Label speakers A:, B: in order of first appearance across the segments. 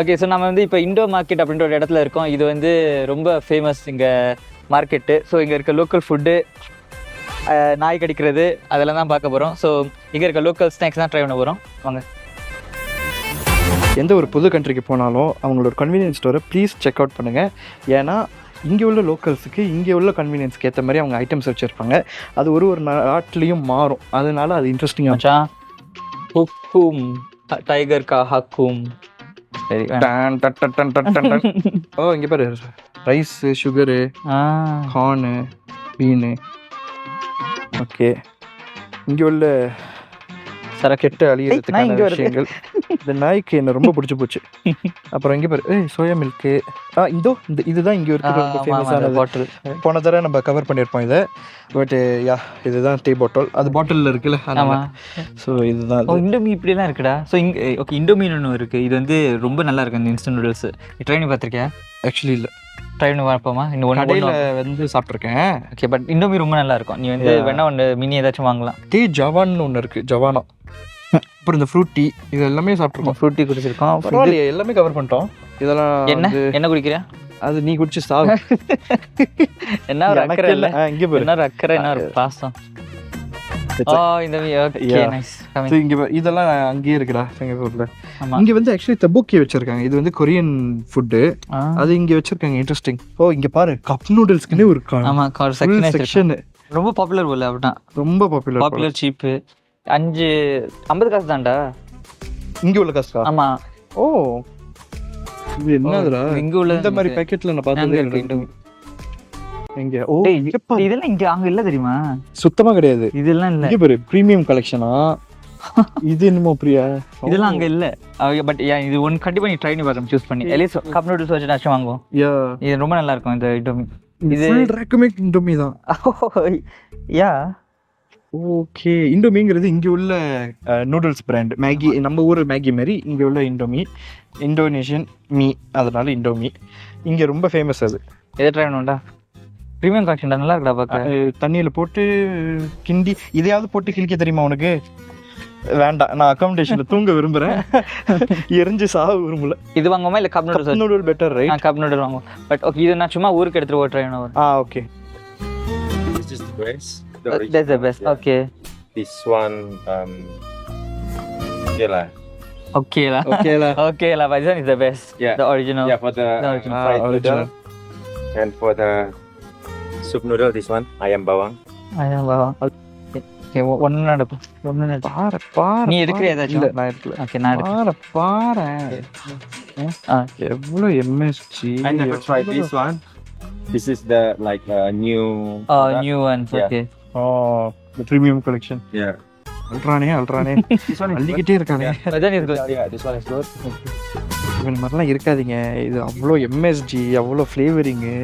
A: Okay so நம்ம வந்து இப்போ இண்டோ மார்க்கெட் அப்படின்ற ஒரு இடத்துல இருக்கோம். இது வந்து ரொம்ப ஃபேமஸ் இங்கே மார்க்கெட்டு ஸோ இங்கே இருக்க லோக்கல் ஃபுட்டு நாய் கடிக்கிறது அதெல்லாம் தான் பார்க்க போகிறோம் ஸோ இங்கே இருக்க லோக்கல் ஸ்நாக்ஸ் தான் ட்ரை பண்ண போகிறோம் வாங்க.
B: எந்த ஒரு புது கண்ட்ரிக்கு போனாலும் அவங்களோட கன்வீனியன்ஸ் ஸ்டோரை ப்ளீஸ் செக் அவுட் பண்ணுங்கள் ஏன்னா இங்கே உள்ள லோக்கல்ஸுக்கு இங்கே உள்ள கன்வீனியன்ஸ்க்கு ஏற்ற மாதிரி அவங்க ஐட்டம்ஸ் வச்சுருப்பாங்க. அது ஒரு ஒரு நாட்டிலையும் மாறும். அதனால அது இன்ட்ரெஸ்டிங்காக
A: மச்சான் ஹுக்கும் டைகர் கா ஹக்கும் சரி.
B: டன் டன் டன் டன் டன் டன். ஓ இங்கே பாரு rice
A: sugar
B: corn bean okay இங்கே உள்ள கெட்ட
A: நான்
B: அழியறதுக்கான. விஷயங்கள். இந்த நாய்க்கு என்ன ரொம்ப பிடிச்சி போச்சு. அப்புறம் இங்கே பாரு. ஏய் சோயா மில்க்கு ஆ இதோ இந்த இதுதான் இங்கே இருக்கிற ரொம்ப ஃபேமஸானது
A: பாட்டில்
B: போன தடவை நம்ம கவர் பண்ணியிருப்போம் இதை. பட் யா இதுதான் டீ பாட்டில் அது பாட்டிலில் இருக்குல்ல
A: ஆமா.
B: ஸோ இதுதான்.
A: இண்டோமி இப்படிலாம் இருக்குடா. ஸோ இங்கே ஓகே இண்டோமின்னு ஒன்று இருக்குது இது வந்து ரொம்ப நல்லா இருக்கு இந்த இன்ஸ்டன்ட் நூடுல்ஸ் ட்ரை பண்ணி பார்த்துருக்கியா?
B: ஆக்சுவலி இல்லை.
A: ட்ரை பண்ணி பார்ப்போமா? இன்னும் ஒன்று
B: கடையில் வந்து சாப்பிட்ருக்கேன்.
A: ஓகே பட் இண்டோமி ரொம்ப நல்லா இருக்கும். நீ வந்து. வேணா ஒன்று மினி ஏதாச்சும் வாங்கலாம்.
B: டீ ஜவான்னு ஒன்று இருக்குது ஜவானா. அப்புறம் இந்த ஃப்ரூட் டீ இது எல்லாமே சாப்பிட்ருக்கோம்.
A: ஃப்ரூட்டி குடிச்சிருக்கோம்.
B: பரவாயில்லையே எல்லாமே கவர் பண்ணிட்டோம். இதெல்லாம்
A: என்ன? என்ன குடிக்கிறியா
B: அது நீ குடிச்சு சாவு.
A: என்ன ஒரு அக்கறை
B: இல்ல. இங்க பாரு
A: என்ன ஒரு அக்கறை என்ன ஒரு பாசம். இந்த ஓகே. நைஸ்
B: So, இங்க இதெல்லாம் அங்கேயே இருக்குடா சிங்கப்பூர்ல.
A: ஆமா.
B: இங்க வந்து ஆக்சுவலி தபூக்கி வச்சிருக்காங்க. இது வந்து கொரியன் ஃபுட்டு
A: ஆ.
B: அது இங்க வச்சிருக்காங்க இன்ட்ரெஸ்டிங் ஓ இங்க பாரு கப் நூடுல்ஸ்க்குனே ஒரு
A: ஆமா ஒரு செக்ஷன்
B: செக்ஷன்
A: ரொம்ப பாப்புலர் போல அப்படிதான்
B: ரொம்ப பாப்புலர்
A: பாப்புலர் சீப்பு அஞ்சு ஐம்பது காசு தான்டா.
B: இங்க உள்ள கஸ்டா
A: ஆமா.
B: ஓ. இது என்னதுடா?
A: இங்க உள்ள
B: இந்த மாதிரி பேக்கெட்ல நான் பார்த்தது. இங்க ஓ.
A: இதெல்லாம் இங்க அங்க இல்ல தெரியுமா?
B: சுத்தமா கிடையாது.
A: இதெல்லாம் இல்ல.
B: இங்க பாரு பிரீமியம் கலெக்ஷனா இது என்னமோ பிரியா?
A: இதெல்லாம் அங்க இல்ல. பட் இது ஒன் கண்டிப்பா நீ ட்ரை பண்ணி பார்க்கணும் சூஸ் பண்ணி. எலிஸ் கப் நூடுல்ஸ் வச்சு நாச்சும் வாங்குவோம்.
B: யா
A: இது ரொம்ப நல்லா இருக்கும் இந்த இண்டோமி இது-
B: ஃபுல் ரேக்குமே இண்டோமி தான்.
A: யா
B: ஓகே இண்டோமிங்கிறது இங்கே உள்ள நூடுல்ஸ் பிராண்ட் மேகி நம்ம ஊர் மேகி மாதிரி இங்கே உள்ள இண்டோமி இந்தோனேஷியன் மீ அதனால இண்டோமி இங்கே ரொம்ப ஃபேமஸ் அது.
A: எதை ட்ரை பண்ணுவோம்டா. ப்ரீமியம் கலெக்ஷன் நல்லா இருக்குடா பார்க்க
B: தண்ணியில் போட்டு கிண்டி இதையாவது போட்டு கிழிக்க தெரியுமா உனக்கு வேண்டாம் நான் அக்காமடேஷனில் தூங்க விரும்புகிறேன் எரிஞ்சு சாக விரும்பல
A: இது வாங்குவோமா இல்ல cup noodles
B: noodle better right
A: cup noodle வாங்குவோம் பட் ஓகே இது நான் சும்மா ஊருக்கு எடுத்துட்டு பண்ணுவோம்
B: ஆ okay
C: This is the best. Yeah.
A: Okay
C: This one, um, okay lah.
A: ஓகேலா
B: ஓகேலா
A: ஓகேலா but this one is the best
C: Yeah.
A: the original
C: Yeah, for the
A: The
C: uh,
A: original.
C: fried
B: Ah, original.
C: noodle. And for the soup noodle, this one, ayam bawang.
A: அதான் வா okay ஒன்று நடக்கும் ஒன்று நடக்கும்
B: பாரு பாரு
A: நீ எடுக்கிறியா ஏதாச்சும்?
B: இல்லை. நான் எடுக்கல.
A: ஓகே நான்.
B: பாரு பாரு எவ்வளோ MSG
C: I never tried this one. This is the like uh, new.
A: ஆ
C: product.
A: New ones
C: Yeah.
A: Okay
B: O premium collection
C: This one is
B: அள்ளிக்கிட்டே இருக்கானே.
A: அதான் இருக்கு
C: this one is good.
B: இவன் மாதிரிலாம் இருக்காதீங்க. இது அவ்வளோ எம்எஸ்ஜி அவ்வளோ ஃப்ளேவரிங்கு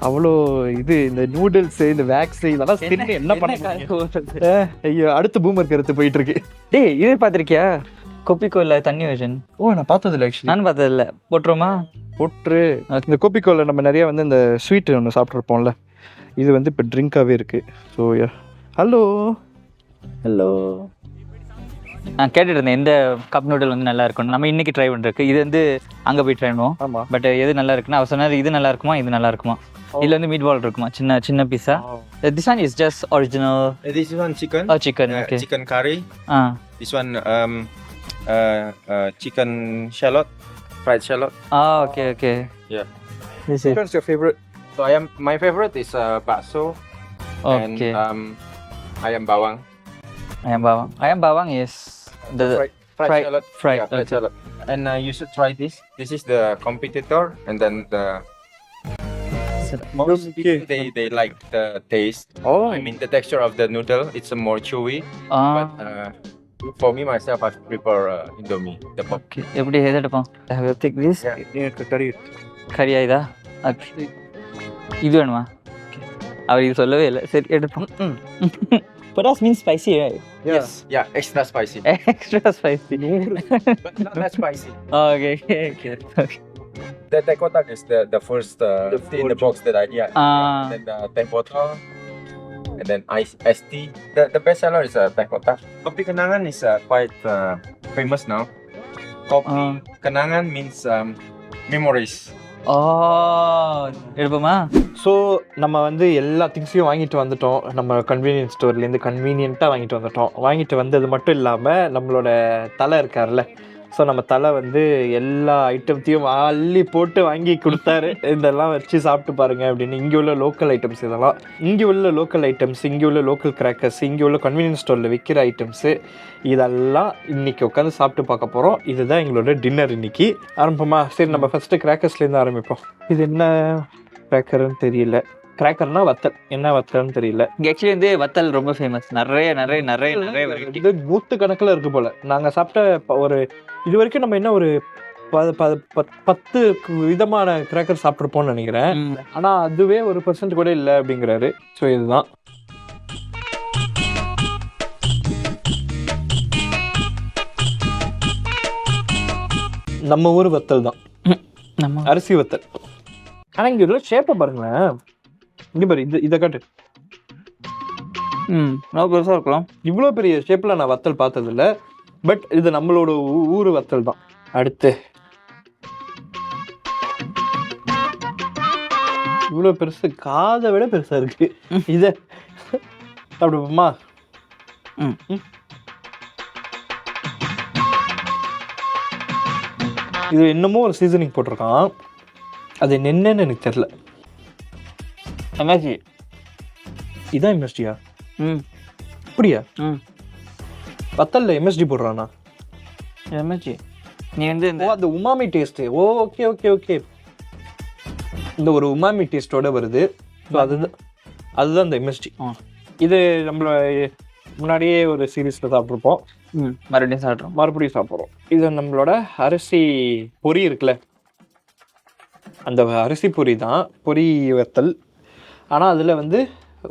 B: அவ்வளோ இது இந்த நூடுல்ஸ் இந்த வேக்ஸ் இதெல்லாம் தின்னு என்ன பண்ண ஐயோ அடுத்த பூமர் கருத்து போயிட்டு இருக்கு
A: டேய் இது பார்த்திருக்கியா? கொப்பிக்கோல தண்ணி வெர்ஷன்
B: ஓ நான் பார்த்ததில்ல ஆக்சுவலி
A: நான் பார்த்தது இல்ல போட்டுருமா
B: போட்டு இந்த கோபிக்கோல நம்ம நிறைய வந்து இந்த ஸ்வீட் ஒன்று சாப்பிட்ருப்போம்ல இது வந்து இப்போ ட்ரிங்காகவே இருக்கு. ஸோ ஹலோ ஹலோ
A: நான் கேட்டுட்டு இருந்தேன் எந்த கப் நூடுல் வந்து நல்லா இருக்கும் நம்ம இன்னைக்கு ட்ரை பண்ணிருக்கு. இது வந்து அங்க போய் ட்ரை பண்ணுவோம். பட் எது நல்லா இருக்குன்னா அவர் சொன்னார் இது நல்லா இருக்குமா இது நல்லா இருக்குமா? இதுல வந்து மீட் பால் இருக்குமா? சின்ன சின்ன பீஸா this one is just
C: original this one chicken.
A: ஓ சிக்கன் ஓகே
C: chicken curry.
A: ஆ
C: This one um, uh, uh, chicken shallot, fried shallot.
A: Ah okay okay
C: Yeah.
A: This
C: Which one's your favorite? So I am my favorite is uh, bakso. And um, ayam bawang.
A: I'm பாவாங் I'm பாவாங் is the
C: fried, fried,
A: fried-
C: shallot.
A: fried,
C: Yeah, fried
A: okay.
C: shallot. And uh, you should try this. This is the competitor, and then the most people they, they like the taste.
B: Oh
C: I mean the texture of the noodle. It's a more chewy.
A: Ah
C: But uh, for me myself, I prefer uh, Indomie. The pop.
A: Okay எப்படி எது எடுப்போம் I will take this
B: எனக்கு கறி
A: கரியா இதா Okay. இது வேணுமா அவர் இது சொல்லவே இல்லை சரி எடுப்போம் But that's means spicy, right?
C: Yes. Yeah, extra spicy.
A: Extra spicy.
C: but not that spicy.
A: Oh, okay, okay, okay. okay.
C: The tekotak is the, the first uh,
B: The
C: in the box that I yeah.
A: Ah.
C: Then the tempota and then ice st. The, the best seller is uh, tekotak. Kopi kenangan is uh, quite uh, famous now. Kopi
A: Ah.
C: kenangan means um, memories.
A: எடுப்போமா?
D: So நம்ம வந்து எல்லா திங்ஸையும் வாங்கிட்டு வந்துட்டோம். நம்ம convenience ஸ்டோர்லேருந்து கன்வீனியண்ட்டாக வாங்கிட்டு வந்துட்டோம். வாங்கிட்டு வந்தது மட்டும் இல்லாமல் நம்மளோட தலை இருக்கார்ல ஸோ நம்ம தலை வந்து எல்லா ஐட்டத்தையும் அள்ளி போட்டு வாங்கி கொடுத்தாரு. இதெல்லாம் வச்சு சாப்பிட்டு பாருங்க அப்படின்னு. இங்கே உள்ள லோக்கல் ஐட்டம்ஸ் இதெல்லாம். இங்கே உள்ள லோக்கல் ஐட்டம்ஸ் இங்கே உள்ள லோக்கல் கிராக்கர்ஸ் இங்கே உள்ள கன்வீனியன்ஸ் ஸ்டோரில் விற்கிற ஐட்டம்ஸு இதெல்லாம் இன்னைக்கு உட்காந்து சாப்பிட்டு பார்க்க போகிறோம் இதுதான் எங்களோட டின்னர் இன்னைக்கு. ஆரம்பமா சரி நம்ம ஃபஸ்ட்டு கிராக்கர்ஸ்லேருந்து ஆரம்பிப்போம். இது என்ன கிராக்கர்னு தெரியல. கிராக்கர்னா வத்தல். என்ன வத்தல்னு தெரியல.
A: இங்க ஆக்சுவலி வந்து வத்தல் ரொம்ப ஃபேமஸ் நிறைய நிறைய நிறைய நிறைய
D: இது நூத்து கணக்குல இருக்கு போல. நாங்க சாப்பிட்ட ஒரு இது வரைக்கும் நம்ம என்ன ஒரு பத்து விதமான கிராக்கர் சாப்பிட்ருப்போம்னு நினைக்கிறேன். ஆனா அதுவே ஒரு பர்சன்ட் கூட இல்லை அப்படிங்கிறாரு. ஸோ இதுதான். நம்ம ஊர் வத்தல் தான்.
A: நம்ம
D: அரிசி வத்தல். ஆனா இங்க உள்ள ஷேப்பை பாருங்களேன். இங்க பாரு இது இதை காட்டு.
A: ம். ரொம்ப பெருசா இருக்கலாம்.
D: இவ்வளோ பெரிய ஷேப்பில் நான் வத்தல் பார்த்ததில்ல. பட் இது நம்மளோட ஊர் வத்தல் தான். அடுத்து. இவ்வளோ பெருசு காதை விட பெருசா இருக்கு. இதை அப்படிமா
A: ம்.
D: இது என்னமோ ஒரு சீசனிங் போட்டிருக்கான். அது என்னன்னு எனக்கு தெரியல.
A: என்னாச்சு
D: இதான் எம்எஸ்டியா
A: ம்.
D: அப்படியா?
A: ம்.
D: வத்தல்ல எம்எஸ்டி போடுறானா?
A: என்னாச்சு நீ வந்து
D: ஓ அந்த உமாமி டேஸ்ட் ஓ ஓகே ஓகே ஓகே இந்த ஒரு உமாமி டேஸ்டோட வருது. ஸோ அதுதான் அதுதான் இந்த எம்எஸ்டி. இது நம்மள முன்னாடியே ஒரு சீரீஸில் சாப்பிட்ருப்போம்.
A: மறுபடியும் சாப்பிட்றோம்.
D: மறுபடியும் சாப்பிட்றோம். இது நம்மளோட அரிசி பொரி இருக்குல்ல? அந்த அரிசி பொரி தான் பொரி வத்தல். ஆனால் அதில் வந்து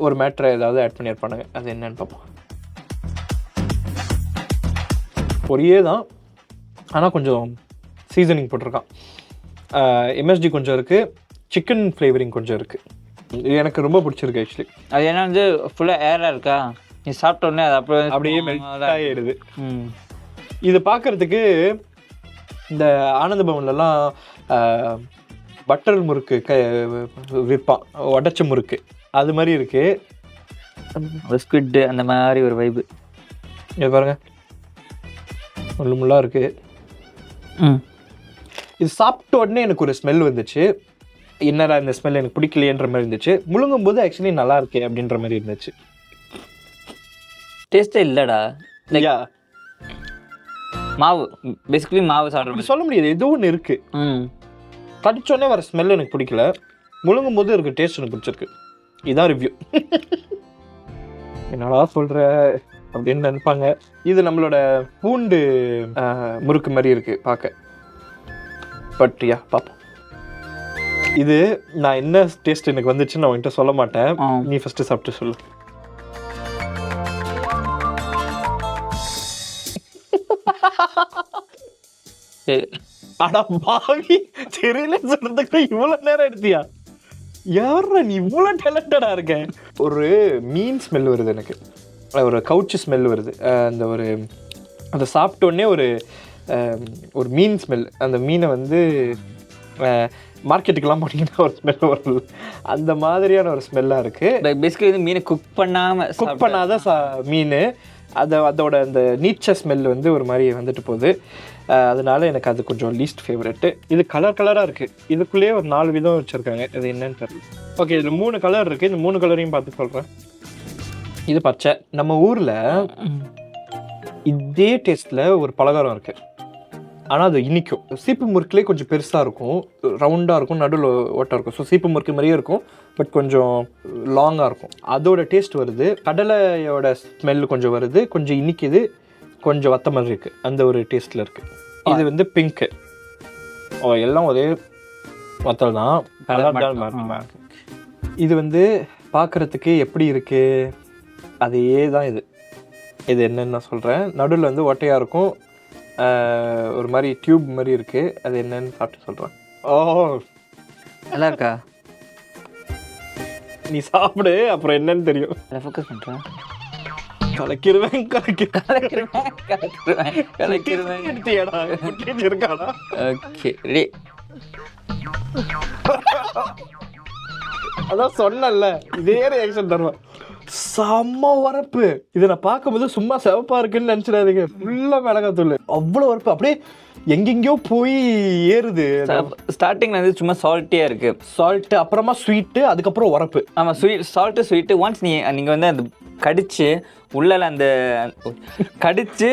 D: ஒரு மேட்ரை ஏதாவது ஆட் பண்ணியிருப்பானுங்க. அது என்னன்னு பார்ப்போம். பொரியே தான். ஆனால் கொஞ்சம் சீசனிங் போட்டிருக்கான். எம்எஸ்டி கொஞ்சம் இருக்குது சிக்கன் ஃப்ளேவரிங் கொஞ்சம் இருக்குது இது எனக்கு ரொம்ப பிடிச்சிருக்கு ஆக்சுவலி
A: அது என்ன வந்து ஃபுல்லாக ஏராக இருக்கா? நீ சாப்பிட்ட உடனே அது அப்படியே
D: அப்படியே மெல்ட் ஆகிடுது இது பார்க்கறதுக்கு இந்த ஆனந்த பவன்லலாம் பட்டர் முறுக்கு க விற்பான். உடச்ச முறுக்கு. அது மாதிரி இருக்கு.
A: ஒரு ஸ்குவிட்டு அந்த மாதிரி ஒரு வைப்பு
D: இங்க பாருங்க. முள்ளு முள்ளா இருக்கு.
A: ம்.
D: இது சாப்பிட்ட உடனே எனக்கு ஒரு ஸ்மெல் வந்துச்சு. என்னடா இந்த ஸ்மெல் எனக்கு பிடிக்கலையேன்ற மாதிரி இருந்துச்சு. முழுங்கும் போது ஆக்சுவலி நல்லா இருக்கே அப்படின்ற மாதிரி இருந்துச்சு.
A: டேஸ்ட்டே இல்லைடா.
D: Yeah.
A: மாவு. பேசிக்கலி மாவு சாப்பிட்ற
D: அப்படி சொல்ல முடியாது. ஏதோ ஒன்று இருக்கு.
A: ம்.
D: கடிச்சோடனே வர ஸ்மெல் எனக்கு பிடிக்கல. முழுங்கும் போது இருக்க டேஸ்ட் எனக்கு பிடிச்சிருக்கு. இதான் ரிவ்யூ என்னடா சொல்ற? அப்படின்னு நினைப்பாங்க. இது நம்மளோட பூண்டு முறுக்கு மாதிரி இருக்கு பார்க்க. பட் யா பார்ப்போம். இது நான் என்ன டேஸ்ட் எனக்கு வந்துச்சுன்னு நான் உன்கிட்ட சொல்ல மாட்டேன். நீ ஃபர்ஸ்ட் சாப்பிட்டு சொல்லு. அடா பாவி தெரியல சொல்றதுக்கு இவ்வளவு நேரம் எடுத்தியா? யாரா நீ இவ்வளோ டேலண்டடா இருக்க? ஒரு மீன் ஸ்மெல் வருது எனக்கு. ஒரு கவுச்சு ஸ்மெல் வருது. அந்த ஒரு அதை சாப்பிட்ட உடனே ஒரு ஒரு மீன் ஸ்மெல் அந்த மீனை வந்து மார்க்கெட்டுக்கெல்லாம் போனீங்கன்னா ஒரு ஸ்மெல் வரும் அந்த மாதிரியான ஒரு ஸ்மெல்லாக இருக்குது
A: பேசிக்கலி வந்து மீனை குக் பண்ணாமல்
D: குக் பண்ணாத சா மீன். அதை அதோட அந்த நீச்ச ஸ்மெல் வந்து ஒரு மாதிரி வந்துட்டு போகுது. அதனால எனக்கு அது கொஞ்சம் லீஸ்ட் ஃபேவரெட்டு இது கலர் கலராக இருக்குது இதுக்குள்ளேயே ஒரு நாலு விதம் வச்சுருக்காங்க. இது என்னன்னு தெரியல. ஓகே இதில் மூணு கலர் இருக்குது இந்த மூணு கலரையும் பார்த்து சொல்கிறேன் இது பச்சை. நம்ம ஊரில் இதே டேஸ்ட்டில் ஒரு பலகாரம் இருக்குது ஆனால் அது இனிக்கும். சீப்பு முறுக்குலேயே கொஞ்சம் பெருசாக இருக்கும். ரவுண்டாக இருக்கும் நடுவில் ஓட்டா இருக்கும். ஸோ சீப்பு முறுக்கு மாதிரியே இருக்கும் பட் கொஞ்சம் லாங்காக இருக்கும். அதோட டேஸ்ட் வருது. கடலையோட ஸ்மெல் கொஞ்சம் வருது. கொஞ்சம் இனிக்குது. கொஞ்சம் வத்த மாதிரி இருக்குது அந்த ஒரு டேஸ்ட்டில் இருக்குது இது வந்து பிங்க்கு எல்லாம் ஒரே வத்தல் தான். இது வந்து பார்க்குறதுக்கு எப்படி இருக்கு? அதே தான் இது. இது என்னன்னு நான் சொல்கிறேன் நடுவில் வந்து ஒட்டையாக இருக்கும். ஒரு மாதிரி டியூப் மாதிரி இருக்கு. அது என்னன்னு சாப்பிட்டு சொல்கிறேன் ஓ!
A: நல்லா இருக்கா
D: நீ சாப்பிடு அப்புறம் என்னன்னு தெரியும்.
A: ஃபோக்கஸ் பண்ணுறேன்
D: கலக்கிருவேன் கலக்கிருவேன்.
A: கலக்கிருவேன் கலக்கிருவேன்.
D: எடுத்தியாடா குட்டீஸ் இருக்காடா.
A: Okay ready.
D: அதான் சொன்னல இதே ரியாக்ஷன் தருவேன். செம்ம வரப்பு இதை நான் பார்க்கும்போது சும்மா சிவப்பா இருக்குன்னு நினைச்சிடாதீங்க. ஃபுல்லா மிளகாத்தூள். அவ்வளோ வரப்பு அப்படியே எங்கெங்கேயோ போய் ஏறுது.
A: ஸ்டார்டிங்ல வந்து சும்மா சால்ட்டியாக இருக்கு.
D: சால்ட் அப்புறமா ஸ்வீட்டு அதுக்கப்புறம் உரப்பு.
A: ஆமாம் ஸ்வீட் சால்ட்டு ஸ்வீட்டு ஒன்ஸ் நீ நீங்கள் வந்து அந்த கடிச்சு உள்ளல அந்த கடிச்சு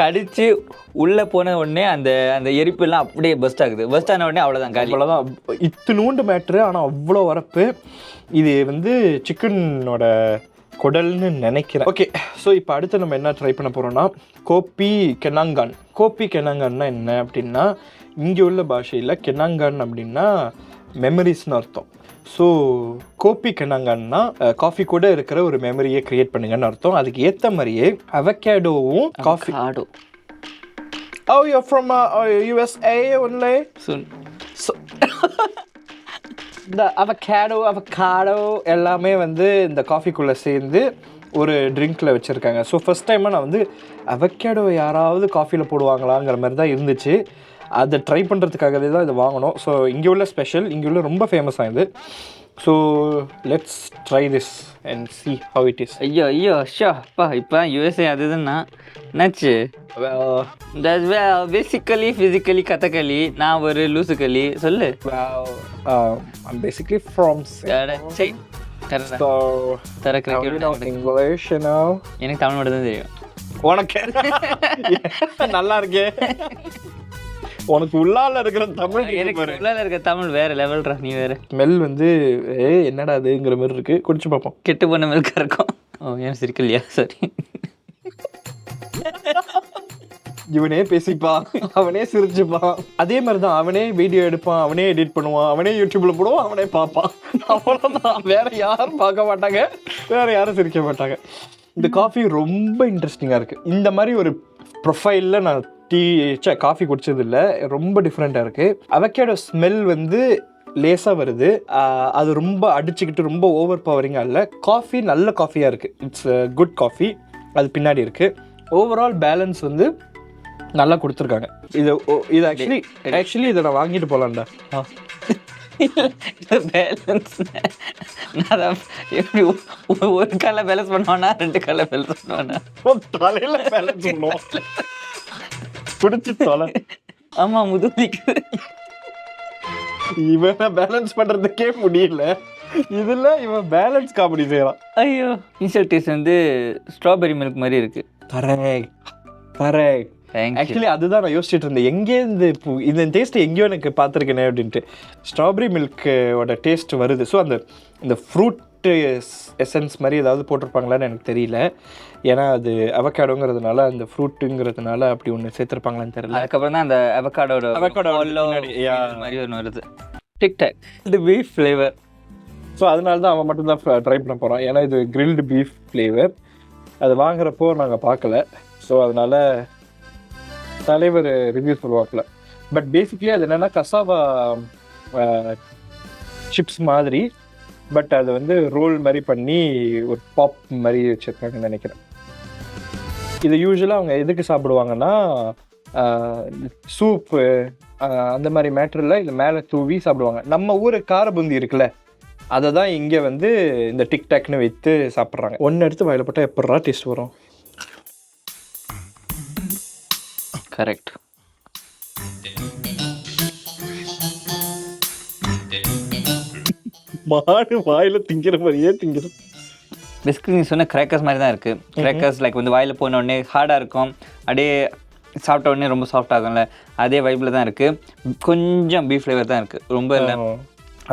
A: கடிச்சு உள்ளே போன உடனே அந்த அந்த எரிப்புலாம் அப்படியே பெஸ்ட் ஆகுது. பெஸ்ட் ஆன உடனே அவ்வளோதான் காலி.
D: அவ்வளோதான் இத்தினூண்டு மேட்ரு ஆனால் அவ்வளோ வரப்பு. இது வந்து சிக்கனோட குடல்னு நினைக்கிறேன். ஓகே ஸோ இப்போ அடுத்து நம்ம என்ன ட்ரை பண்ண போகிறோம்னா கோப்பி கெனாங்கான். கோப்பி கெனாங்கான்னா என்ன அப்படின்னா இங்கே உள்ள பாஷையில் கெனாங்கான் அப்படின்னா மெமரிஸ்னு அர்த்தம். ஸோ கோப்பி கெனாங்கன்னா காஃபி கூட இருக்கிற ஒரு மெமரியை கிரியேட் பண்ணுங்கன்னு அர்த்தம். அதுக்கு ஏற்ற மாதிரியே அவகேடோவும் காஃபி
A: ஆடோ
D: Oh, you're from uh, uh, USA only?
A: சொல்
D: So, இந்த அவகேடோ அவகாடோ எல்லாமே வந்து இந்த காஃபிக்குள்ளே சேர்ந்து ஒரு ட்ரிங்க்கில் வச்சுருக்காங்க. ஸோ ஃபஸ்ட் டைமாக நான் வந்து அவகேடோ யாராவது காஃபியில் போடுவாங்களாங்கிற மாதிரி தான் இருந்துச்சு. அதை ட்ரை பண்ணுறதுக்காகவே தான் இதை வாங்கினோம் ஸோ இங்கே உள்ள ஸ்பெஷல் இங்கே உள்ள ரொம்ப ஃபேமஸாக இது. So let's try this and see how it is
A: ஐயோ ஐயோ ஷோ அப்பா இப்போ யூஎஸ்ஏ அதுதுன்னா என்னாச்சு? பேசிக்கலி ஃபிசிக்கலி கதகளி நான் ஒரு லூசுக்களி சொல்லு.
D: English, you know.
A: எனக்கு தமிழ் மட்டும் தான் தெரியும்.
D: உனக்கு? நல்லா இருக்கே. உனக்கு உள்ளால இருக்கிற தமிழ்
A: எனக்கு உள்ள இருக்க தமிழ் வேற லெவல்ரா நீ வேற.
D: ஸ்மெல் வந்து ஏ என்னடா அதுங்கிற மாதிரி இருக்கு. குடிச்சு பார்ப்போம்
A: கெட்டு போன மில்கா இருக்கும். ஓ ஏன் சிரிக்கலையா? சரி
D: இவனே பேசிப்பான் அவனே சிரிச்சுப்பான் அதே மாதிரி தான் அவனே வீடியோ எடுப்பான் அவனே எடிட் பண்ணுவான் அவனே யூடியூப்ல போடுவான் அவனே பார்ப்பான். அவ்வளோதான் வேற யாரும் பார்க்க மாட்டாங்க. வேற யாரும் சிரிக்க மாட்டாங்க. இந்த காஃபி ரொம்ப இன்ட்ரெஸ்டிங்காக இருக்கு. இந்த மாதிரி ஒரு ப்ரொஃபைலில் நான் டீ சே காஃபி குடிச்சது இல்லை ரொம்ப டிஃப்ரெண்ட்டாக இருக்கு. அவக்கேடோ ஸ்மெல் வந்து லேசாக வருது. அது ரொம்ப அடிச்சுக்கிட்டு ரொம்ப ஓவர் பவரிங்காக இல்லை. காஃபி நல்ல காஃபியாக இருக்குது இட்ஸ் குட் காஃபி அது பின்னாடி இருக்குது ஓவரால் பேலன்ஸ் வந்து நல்லா கொடுத்துருக்காங்க. இது ஓ- இது ஆக்சுவலி ஆக்சுவலி இதை நான் வாங்கிட்டு போகலான்டா
A: பேலன்ஸ் நான் எப்படி ஒரு கால பேலன்ஸ் பண்ணுவானா ரெண்டு கால பேலன்ஸ் பண்ணுவானா?
D: தலையில் பேலன்ஸ் பண்ணுவோம் பிடிச்சி தொலை.
A: ஆமா முதுதிக்கு
D: இவனை பேலன்ஸ் பண்ணுறதுக்கே முடியல. இதில் இவன் பேலன்ஸ் காமெடி செய்கிறான்
A: ஐயோ. இன்ஷியல் டேஸ்ட் வந்து ஸ்ட்ராபெரி மில்க் மாதிரி இருக்கு.
D: கரெக்ட் கரெக்ட் ஆக்சுவலி அதுதான் நான் யோசிச்சுட்டு இருந்தேன் எங்கே இந்த இந்த டேஸ்ட் எங்கேயோ எனக்கு பார்த்துருக்கேனே அப்படின்ட்டு. ஸ்ட்ராபெரி மில்க்கோட டேஸ்ட் வருது. ஸோ அந்த இந்த ஃப்ரூட் எசன்ஸ் மாதிரி ஏதாவது போட்டிருப்பாங்களான்னு எனக்கு தெரியல. ஏன்னா அது அவக்காடோங்கிறதுனால அந்த ஃப்ரூட்டுங்கிறதுனால அப்படி ஒன்று சேர்த்துருப்பாங்களான்னு தெரியல.
A: அதுக்கப்புறம் தான் அந்த
D: பின்னாடி, yeah.
A: மாதிரி ஒன்று வருது. டிக் டாக் இது பீஃப் ஃப்ளேவர்
D: ஸோ அதனால தான் அவன் மட்டும் தான் ட்ரை பண்ண போகிறான் ஏன்னா இது கிரில்டு பீஃப் ஃப்ளேவர் அது வாங்குறப்போ நாங்கள் பார்க்கல. ஸோ அதனால தலைவர் ரிவ்யூ சொல்லுவாப்புல. பட் பேசிக்லி அது என்னென்னா கசாவா சிப்ஸ் மாதிரி பட் அது வந்து ரோல் மாதிரி பண்ணி ஒரு பாப் மாதிரி வச்சுருக்காங்கன்னு நினைக்கிறேன். இது யூஸ்வலாக அவங்க எதுக்கு சாப்பிடுவாங்கன்னா சூப்பு அந்த மாதிரி மேட்டரில் இது மேலே தூவி சாப்பிடுவாங்க. நம்ம ஊர் கார பூந்தி இருக்குல்ல அதை தான் இங்கே வந்து இந்த டிக்டாக்னு வைத்து சாப்பிட்றாங்க. ஒன்று எடுத்து வயலப்பட்டால் போட்டால் எப்படா டேஸ்ட் வரும்?
A: கரெக்ட்.
D: மாடு வாயில திங்கிற மாதிரியே திங்கிற
A: பிஸ்கட் நீ சொன்ன கிராக்கர்ஸ் மாதிரி தான் இருக்கு. கிராக்கர்ஸ் லைக் வந்து வாயில போன உடனே ஹார்டாக இருக்கும். அப்படியே சாப்பிட்ட உடனே ரொம்ப சாஃப்ட் ஆகும்ல. அதே வைப்பில் தான் இருக்கு. கொஞ்சம் பீஃப் ஃப்ளேவர் தான் இருக்கு. ரொம்ப இல்லை.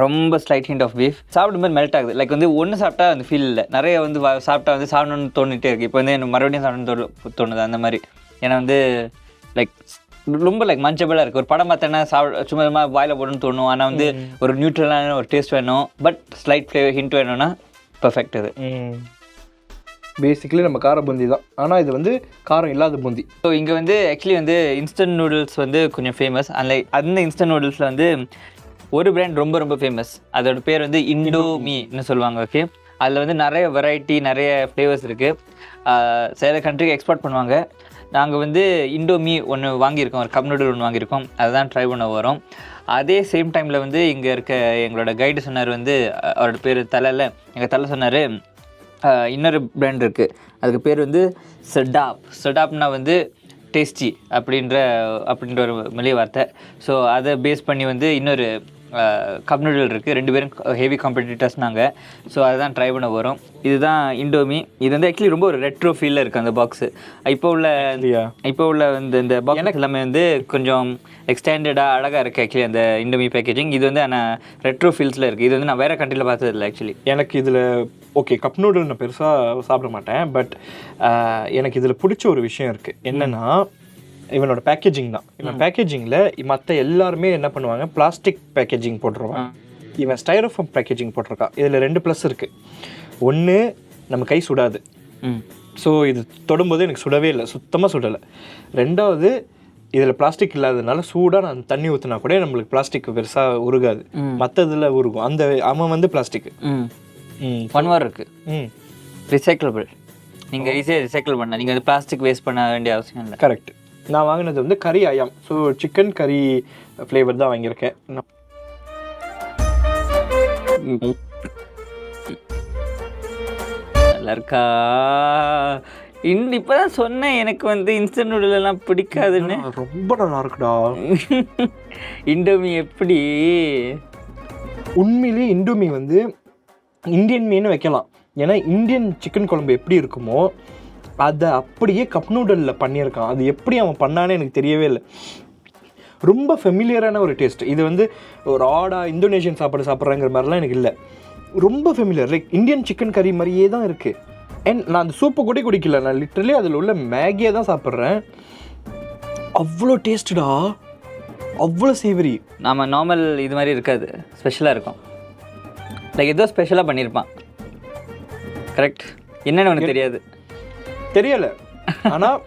A: ரொம்ப ஸ்லைட் ஹிண்ட் ஆஃப் பீஃப் சாப்பிடும்போது மெல்ட் ஆகுது. லைக் வந்து ஒன்று சாப்பிட்டா அந்த ஃபீல் இல்லை. நிறைய வந்து சாப்பிட்டா வந்து சாப்பிடணும்னு தோணிட்டே இருக்கு. இப்போ வந்து எனக்கு மறுபடியும் சாப்பிடணும்னு தோணு தோணுது அந்த மாதிரி. ஏன்னா வந்து லைக் ரொம்ப லைக் மஞ்சபிளாக இருக்குது ஒரு படம் பார்த்தேன்னா சாப்பிட சும்மா சும்மா வாயில போடணும்னு தோணும். ஆனால் வந்து ஒரு நியூட்ரலான ஒரு டேஸ்ட் வேணும். பட் ஸ்லைட் ஃப்ளேவர் ஹிண்ட் வேணும்னா பர்ஃபெக்ட் இது.
D: பேசிக்கலி நம்ம கார பூந்தி தான். ஆனால் இது வந்து காரம் இல்லாத பூந்தி.
A: ஸோ இங்கே வந்து ஆக்சுவலி வந்து இன்ஸ்டன்ட் நூடுல்ஸ் வந்து கொஞ்சம் ஃபேமஸ் அந்த அந்த இன்ஸ்டன்ட் நூடுல்ஸில் வந்து ஒரு பிராண்ட் ரொம்ப ரொம்ப ஃபேமஸ் அதோட பேர் வந்து இண்டோமின்னு சொல்லுவாங்க ஓகே அதில் வந்து நிறைய வெரைட்டி நிறைய ஃப்ளேவர்ஸ் இருக்குது சில கண்ட்ரிக்கு எக்ஸ்போர்ட் பண்ணுவாங்க. நாங்கள் வந்து இண்டோமி ஒன்று வாங்கியிருக்கோம் ஒரு கப் நூடுல் ஒன்று வாங்கியிருக்கோம். அதுதான் ட்ரை பண்ண வரோம் அதே சேம் டைமில் வந்து இங்கே இருக்க எங்களோட கைடு சொன்னார் வந்து அவரோட பேர் தலையில் எங்கள் தலை சொன்னார் இன்னொரு பிராண்ட் இருக்குது அதுக்கு பேர் வந்து செடாப் செடாப்னா வந்து டேஸ்டி அப்படின்ற அப்படின்ற ஒரு மொழி வார்த்தை. ஸோ அதை பேஸ் பண்ணி வந்து இன்னொரு கப் நூடுல் இருக்குது. ரெண்டு பேரும் ஹெவி காம்படிட்டர்ஸ் நாங்கள் ஸோ அதுதான் ட்ரை பண்ண வரோம் இதுதான் இண்டோமி இது வந்து ஆக்சுவலி ரொம்ப ஒரு ரெட்ரோ ஃபீலில் இருக்குது அந்த பாக்ஸு இப்போ உள்ள இப்போ உள்ள இந்த இந்த பாக்ஸ் எல்லாமே வந்து கொஞ்சம் எக்ஸ்டாண்டடாக அழகாக இருக்குது ஆக்சுவலி அந்த இண்டோமி பேக்கேஜிங் இது வந்து ஆனால் ரெட்ரோ ஃபீல்ஸில் இருக்குது இது வந்து நான் வேறு கண்ட்ரியில் பார்த்தது இல்லை ஆக்சுவலி
D: எனக்கு இதில் ஓகே கப் நூடுல் நான் பெருசாக சாப்பிட மாட்டேன். பட் எனக்கு இதில் பிடிச்ச ஒரு விஷயம் இருக்குது என்னென்னா இவனோட பேக்கேஜிங் தான். இவன் பேக்கேஜிங்கில் மற்ற எல்லாருமே என்ன பண்ணுவாங்க? பிளாஸ்டிக் பேக்கேஜிங் போட்டுருவான். இவன் ஸ்டைரோஃபோம் பேக்கேஜிங் போட்டிருக்கான் இதில் ரெண்டு ப்ளஸ் இருக்குது ஒன்று நம்ம கை சுடாது.
A: ம்.
D: ஸோ இது தொடும்போது எனக்கு சுடவே இல்லை. சுத்தமாக சுடலை. ரெண்டாவது இதில் பிளாஸ்டிக் இல்லாததுனால சூடாக நான் தண்ணி ஊற்றினா கூட நம்மளுக்கு பிளாஸ்டிக் பெருசாக உருகாது.
A: ம்.
D: மற்ற இதில் உருகும். அந்த அவன் வந்து பிளாஸ்டிக்
A: ம்.
D: ம்.
A: ஒன் வார் இருக்குது
D: ம்.
A: ரிசைக்கிளபிள் நீங்கள் ஈஸியாக ரிசைக்கிள் பண்ண நீங்கள் வந்து பிளாஸ்டிக் வேஸ்ட் பண்ண வேண்டிய அவசியம் இல்லை.
D: கரெக்ட் நான் வாங்கினது வந்து கறி ஐயம். ஸோ சிக்கன் கறி ஃப்ளேவர் தான் வாங்கியிருக்கேன்.
A: நல்லா இருக்கா? இன்னும் இப்போ தான் சொன்னேன் எனக்கு வந்து இன்ஸ்டன்ட் நூடுல் எல்லாம் பிடிக்காதுன்னு.
D: ரொம்ப நல்லா இருக்குடா.
A: இண்டோமி எப்படி?
D: உண்மையிலேயே இண்டோமி வந்து இந்தியன் மீன் வைக்கலாம். ஏன்னா இந்தியன் சிக்கன் குழம்பு எப்படி இருக்குமோ அதை அப்படியே கப் நூடலில் பண்ணியிருக்கான். அது எப்படி அவன் பண்ணானே எனக்கு தெரியவே இல்லை. ரொம்ப ஃபெமிலியரான ஒரு டேஸ்ட் இது வந்து ஒரு ஆடா இந்தோனேஷியன் சாப்பாடு சாப்பிட்றாங்கிற மாதிரிலாம் எனக்கு இல்லை. ரொம்ப ஃபெமிலியர் லைக் இந்தியன் சிக்கன் கறி மாதிரியே தான் இருக்குது அண்ட் நான் அந்த சூப்பு கூட குடிக்கல. நான் லிட்ரலி அதில் உள்ள மேகியை தான் சாப்பிட்றேன். அவ்வளோ டேஸ்டடா அவ்வளோ சேவரி
A: நாம நார்மல் இது மாதிரி இருக்காது. ஸ்பெஷலாக இருக்கும். லைக் ஏதோ ஸ்பெஷலாக பண்ணியிருப்பான் கரெக்ட் என்னன்னு உனக்கு தெரியாது.
D: தெரியல. ஆனால்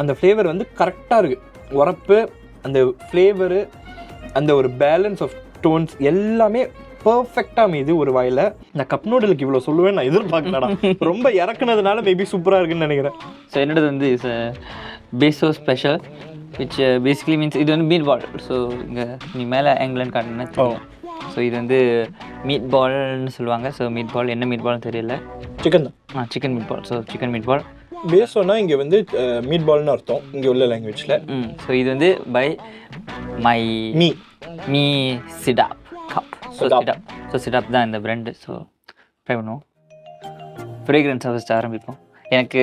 D: அந்த ஃப்ளேவர் வந்து கரெக்டாக இருக்குது உரப்பு அந்த ஃப்ளேவரு அந்த ஒரு பேலன்ஸ் ஆஃப் டோன்ஸ் எல்லாமே பர்ஃபெக்டாக மீது ஒரு வாயில். நான் கப் நூடலுக்கு இவ்வளோ சொல்லுவேன் நான் எதிர்பார்க்கலடா. ரொம்ப இறக்குனதுனால மேபி சூப்பராக இருக்குன்னு நினைக்கிறேன்.
A: ஸோ என்னோடது வந்து இஸ் பேசோ ஸ்பெஷல் விச் பேசிக்கலி மீன்ஸ் இது வந்து மீட் பால் ஸோ இங்கே நீ மேலே ஆங்கிலன் காட்டுன்னு ஸோ இது வந்து மீட் பால்னு சொல்லுவாங்க. ஸோ மீட் பால் என்ன மீட் பால்னு தெரியல.
D: சிக்கன் தான்.
A: ஆ chicken meatball so chicken meatball
D: பேஸோன்னா இங்கே வந்து மீட் பால்னு அர்த்தம். இங்கே உள்ள லாங்குவேஜில்
A: ம். ஸோ இது வந்து பை மை
D: மீ
A: me Sedaap cup
D: so.
A: Sedaap so Sedaap தான் இந்த பிராண்டு ஸோ ட்ரை பண்ணுவோம். ஃப்ரேக்ரன்ஸ் ஃபஸ்ட்டு ஆரம்பிப்போம். எனக்கு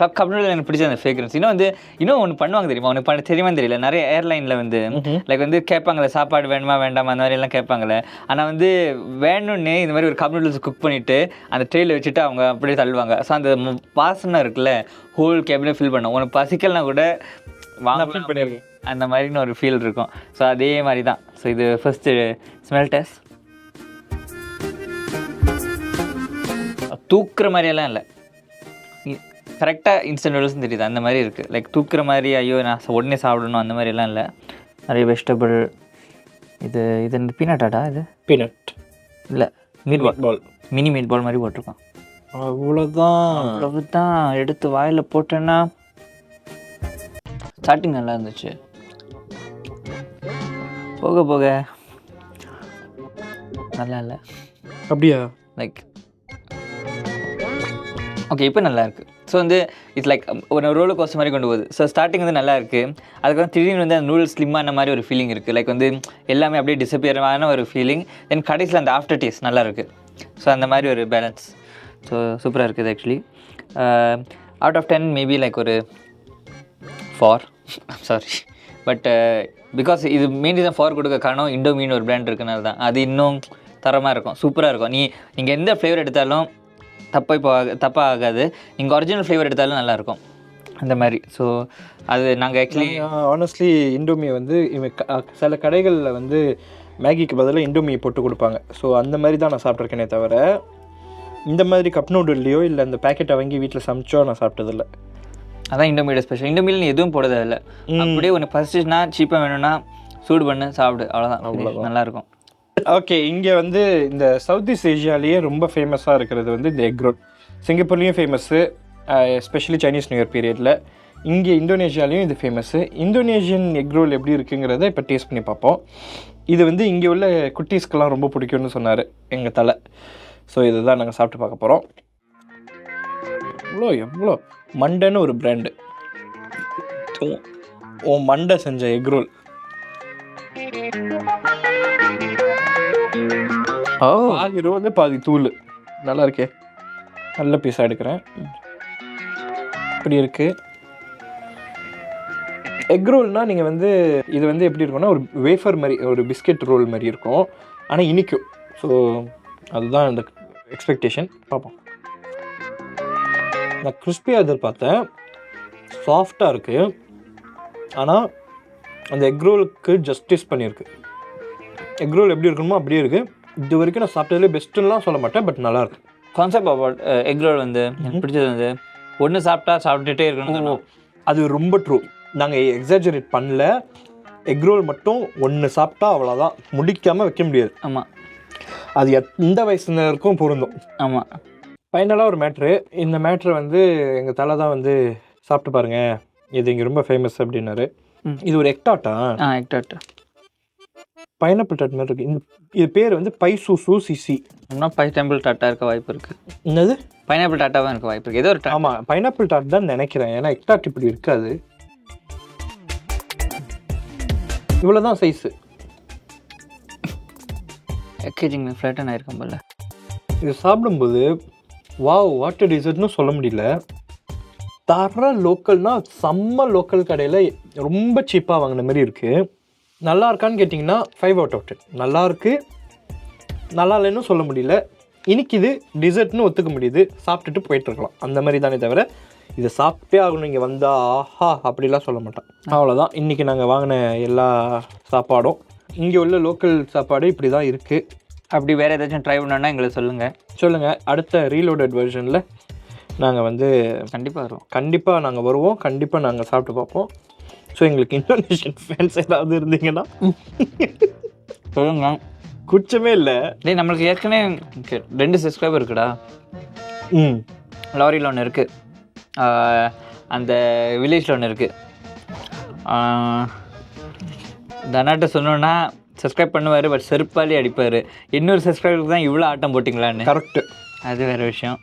A: கப் கப்னூடில் எனக்கு பிடிச்ச அந்த ஃப்ரேக்ரன்ஸ் இன்னும் வந்து இன்னும் ஒன்று பண்ணுவாங்க தெரியுமா? ஒன்று பண்ண தெரியுமா தெரியல. நிறைய ஏர்லைனில் வந்து லைக் வந்து கேட்பாங்களே சாப்பாடு வேணுமா வேண்டாமா அந்த மாதிரி எல்லாம் கேட்பாங்களே ஆனால் வந்து வேணும்னே இந்த மாதிரி ஒரு கப் நூடுல்ஸ் குக் பண்ணிவிட்டு அந்த ட்ரெயில வச்சுட்டு அவங்க அப்படியே தள்ளுவாங்க. ஸோ அந்த வாசனை இருக்குல்ல ஹோல் கேபினே ஃபில் பண்ணும். உனக்கு பசிக்கலனா கூட வாங்க
D: பண்ணியிருக்கேன்.
A: அந்த மாதிரின்னு ஒரு ஃபீல் இருக்கும். ஸோ அதே மாதிரி தான் ஸோ இது ஃபஸ்ட்டு ஸ்மெல் டெஸ்ட் தூக்குற மாதிரியெல்லாம் இல்லை. கரெக்டாக இன்ஸ்டன்ட் நூடுல்ஸ் தெரியுது. அந்த மாதிரி இருக்குது லைக் தூக்குற மாதிரி ஐயோ நான் உடனே சாப்பிடணும் அந்த மாதிரிலாம் இல்லை. நிறைய வெஜிடபிள் இது இது இந்த பீனட்டாடா இது?
D: பீனட்
A: இல்லை meatball
D: ball
A: mini meatball மாதிரி போட்டிருக்கோம்.
D: அவ்வளோதான்
A: அவ்வளவு தான் எடுத்து வாயில் போட்டேன்னா. ஸ்டார்டிங் நல்லா இருந்துச்சு. போக போக. நல்லா இல்லை.
D: அப்படியா?
A: லைக் ஓகே இப்போ நல்லா இருக்கு. ஸோ வந்து இட்ஸ் லைக் um, ஒரு ரோலர் கோஸ்ட் மாதிரி கொண்டு போகுது. ஸோ ஸ்டார்டிங் வந்து நல்லா இருக்குது அதுக்கப்புறம் திடீர்னு வந்து அந்த நூடுல்ஸ் ஸ்லிம்மான மாதிரி ஒரு ஃபீலிங் இருக்குது லைக் வந்து எல்லாமே அப்படியே டிசப்பியரான ஒரு ஃபீலிங் தென் கடைசியில் அந்த ஆஃப்டர் டேஸ்ட் நல்லா இருக்குது ஸோ அந்த மாதிரி ஒரு பேலன்ஸ் ஸோ சூப்பராக இருக்குது actually out of ten maybe like ஒரு ஃபார் சாரி பட் பிகாஸ் இது மெயின் ரீசன் ஃபார் கொடுக்க காரணம் இண்டோமீன் ஒரு பிராண்ட் இருக்கனால தான். அது இன்னும் தரமாக இருக்கும். சூப்பராக இருக்கும். நீ நீங்கள் எந்த ஃப்ளேவர் எடுத்தாலும் தப்பாக இப்போ தப்பாக ஆகாது நீங்கள் ஒரிஜினல் ஃப்ளேவர் எடுத்தாலும் நல்லாயிருக்கும். அந்த மாதிரி. ஸோ அது நாங்கள் ஆக்சுவலி
D: ஆனஸ்ட்லி இண்டோமி வந்து சில கடைகளில் வந்து மேகிக்கு பதிலாக இண்டோமி போட்டு கொடுப்பாங்க. ஸோ அந்த மாதிரி தான் நான் சாப்பிட்ருக்கேனே தவிர இந்த மாதிரி கப் நூடுல்லையோ இல்லை அந்த பேக்கெட்டை வாங்கி வீட்டில் சமைச்சோ நான் சாப்பிட்டதில்ல.
A: அதான் இண்டோமியோட ஸ்பெஷல் இண்டோமியில் நீ எதுவும் போட இல்லை அப்படியே ஒன்று ஃபஸ்ட்டுனா சீப்பாக வேணும்னா சூடு பண்ணு சாப்பிடு. அவ்வளோதான் நல்லாயிருக்கும்.
D: ஓகே இங்கே வந்து இந்த சவுத் ஈஸ்ட் ஏஷியாலேயே ரொம்ப ஃபேமஸாக இருக்கிறது வந்து இந்த egg roll சிங்கப்பூர்லேயும் famous especially Chinese New Year பீரியடில் இங்கே இந்தோனேஷியாலேயும் இது ஃபேமஸ்ஸு இந்தோனேஷியன் எக் ரோல் எப்படி இருக்குங்கிறத இப்போ டேஸ்ட் பண்ணி பார்ப்போம். இது வந்து இங்கே உள்ள குட்டீஸ்க்கெல்லாம் ரொம்ப பிடிக்கும்னு சொன்னார் எங்கள் தலை. ஸோ இதுதான் நாங்கள் சாப்பிட்டு பார்க்க போகிறோம் எவ்வளோ எவ்வளோ மண்டைன்னு ஒரு பிராண்டு ஓ மண்டை செஞ்ச எக் ரோல் பாதி ரோந்து பாதி தூள். நல்லா இருக்கே. நல்ல பீஸாக எடுக்கிறேன். இப்படி இருக்கு. எக் ரோல்னால் நீங்கள் வந்து இது வந்து எப்படி இருக்கும்னா ஒரு வேஃபர் மாதிரி ஒரு பிஸ்கெட் ரோல் மாதிரி இருக்கும். ஆனால் இனிக்கும். ஸோ அதுதான் அந்த எக்ஸ்பெக்டேஷன் பார்ப்போம். நான் கிறிஸ்பியாக எதிர்பார்த்தேன். சாஃப்டாக இருக்குது ஆனால் அந்த எக் ரோலுக்கு ஜஸ்டிஸ் பண்ணியிருக்கு. எக் ரோல் எப்படி இருக்கணுமோ அப்படியே இருக்குது இது வரைக்கும் நான் சாப்பிட்டதுலேயே பெஸ்ட்டுலாம் சொல்ல மாட்டேன் பட் நல்லா இருக்கு
A: கான்செப்ட் அபவுட் எக் ரோல் வந்து எனக்கு பிடிச்சது வந்து ஒன்று சாப்பிட்டா சாப்பிட்டுட்டே இருக்கணும்
D: அது ரொம்ப ட்ரூ நாங்கள் எக்ஸாஜரேட் பண்ணல. எக் ரோல் மட்டும் ஒன்று சாப்பிட்டா அவ்வளோதான் முடிக்காமல் வைக்க முடியாது.
A: ஆமாம்
D: அது எந்த வயசுனருக்கும் பொருந்தும்.
A: ஆமாம்
D: ஃபைனலாக ஒரு மேட்ரு இந்த மேட்ரு வந்து எங்கள் தலை தான் வந்து சாப்பிட்டு பாருங்க. இது இங்கே ரொம்ப ஃபேமஸ் அப்படின்னாரு. இது ஒரு எக்டாட்டா
A: ஆ எக்டாக்ட்
D: பைனாப்பிள் டாட் மாதிரி இருக்கு. இந்த இது பேர் வந்து பைசூசு சிசி.
A: இன்னும் பை டெம்பிள் டாட்டா இருக்க வாய்ப்பு இருக்குது
D: என்னது?
A: பைனாப்பிள் டாட்டாவும் இருக்க வாய்ப்பு இருக்குது ஏதோ ஒரு
D: ஆமாம் பைனாப்பிள் டாட் தான் நினைக்கிறேன். ஏன்னா எக்டாட் இப்படி இருக்காது. இவ்வளோ தான் சைஸு
A: பேக்கேஜிங் ஃப்ளாட்டன் ஆயிருக்கும் போல.
D: இது சாப்பிடும்போது வாவ் வாட்டர் டிசர்ட்னு சொல்ல முடியல. தர லோக்கல்னா செம்ம லோக்கல் கடையில் ரொம்ப சீப்பாக வாங்கின மாதிரி இருக்குது நல்லா இருக்கான்னு கேட்டிங்கன்னா ஃபைவ் அவுட் ஆஃப் டென் நல்லா இருக்கு. நல்லா இல்லைன்னு சொல்ல முடியல. இனிக்குது டிசர்ட்னு ஒத்துக்க முடியுது. சாப்பிட்டுட்டு போயிட்டு இருக்கலாம். அந்த மாதிரி தானே தவிர இதை சாப்பிட்டே ஆகணும். இங்கே வந்தால் ஆஹா அப்படிலாம் சொல்ல மாட்டேன். அவ்வளோதான் இன்றைக்கி நாங்கள் வாங்கின எல்லா சாப்பாடும் இங்கே உள்ள லோக்கல் சாப்பாடு இப்படி தான் இருக்குது
A: அப்படி வேறு ஏதாச்சும் ட்ரை பண்ணோன்னா எங்களுக்கு சொல்லுங்கள்
D: சொல்லுங்கள் அடுத்த ரீலோடட் வெர்ஷனில் நாங்கள் வந்து
A: கண்டிப்பாக வரும்
D: கண்டிப்பாக நாங்கள் வருவோம். கண்டிப்பாக நாங்கள் சாப்பிட்டு பார்ப்போம். ஸோ எங்களுக்கு இந்தோனேஷியன் ஃபேன்ஸ் ஏதாவது இருந்தீங்கன்னா
A: சொல்லுங்க.
D: குச்சமே இல்லை.
A: டேய் நம்மளுக்கு ஏற்கனவே ரெண்டு சப்ஸ்கிரைபர் இருக்குடா.
D: ம்.
A: லாரியில் ஒன்று இருக்குது அந்த வில்லேஜில் ஒன்று இருக்குது தனாட்ட சொன்னோன்னா சப்ஸ்கிரைப் பண்ணுவார் பட் செருப்பாலே அடிப்பார். இன்னொரு சப்ஸ்கிரைபருக்கு தான் இவ்வளோ ஆட்டம் போட்டிங்களான்னு.
D: கரெக்டு
A: அது வேறு விஷயம்.